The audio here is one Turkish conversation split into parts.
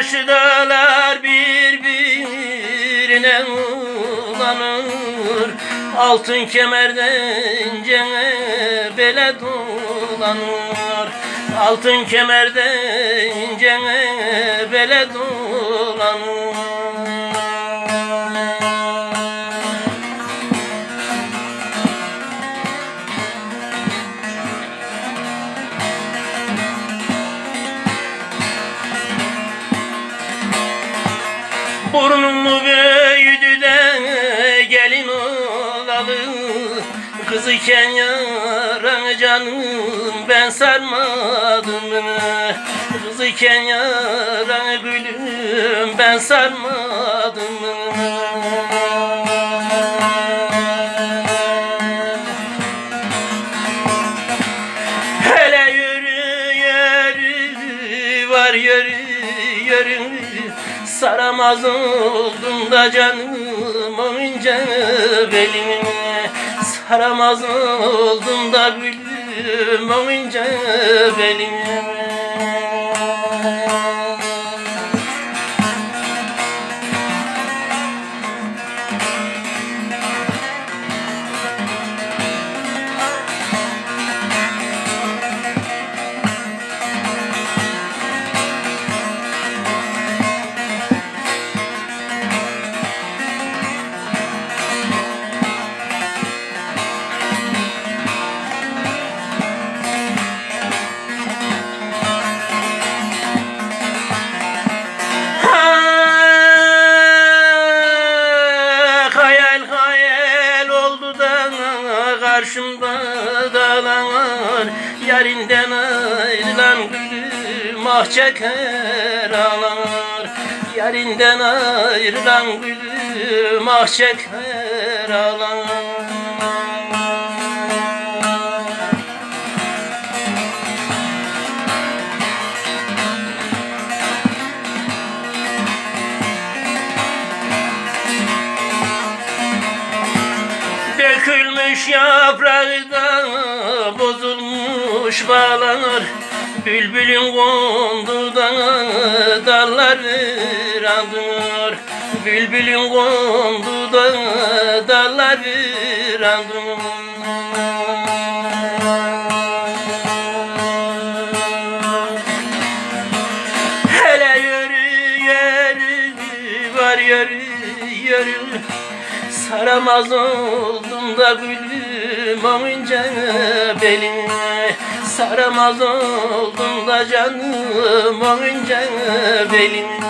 Karşıdalar birbirine ulanır. Altın kemerden cene bele dolanır. Altın kemerden cene bele dolanır Burnumu büyüdü de gelin olalı. Kız iken yaran canım ben sarmadım Kız iken yaran gülüm ben sarmadım Hele yürü yürü var yürü yürü Saramaz oldum da canım oyunca belini Saramaz oldum da gülüm oyunca belini Ah, karşımda dağlar Yarinden ayrılan gülüm ah çeker ağlar. Yarinden ayrılan gülüm ah çeker ağlar Dökülmüş yaprağı da bozulmuş bağlar. Bülbülün kondu da dalları randır Bülbülün kondu da dalları randır Hele yürü yürü var yürü yürü Saramaz oldum da gülüm oyunca belini Saramaz oldum da canım oyunca belini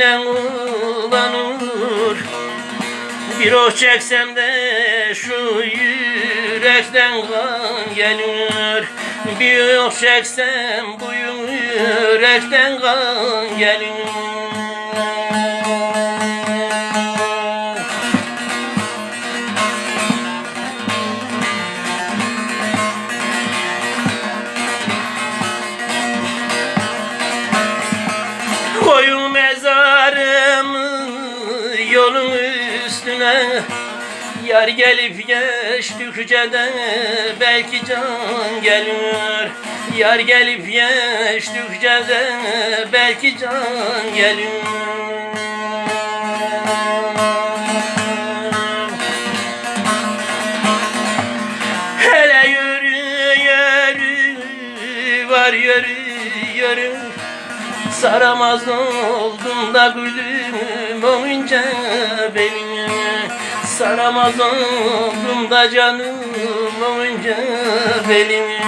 birbirine ulanır Bir oh çeksem de şu yürekten kan gelir. Bir oh çeksem bu yürekten kan gelir yolun üstüne. Yar gelip geçtikçe de belki can gelir Yar gelip geçtikçe de belki can gelir Hele yürü yürü var yürü yürü. Saramaz oldum da gülüm oyunca beni Saramaz oldum da canım oyunca beni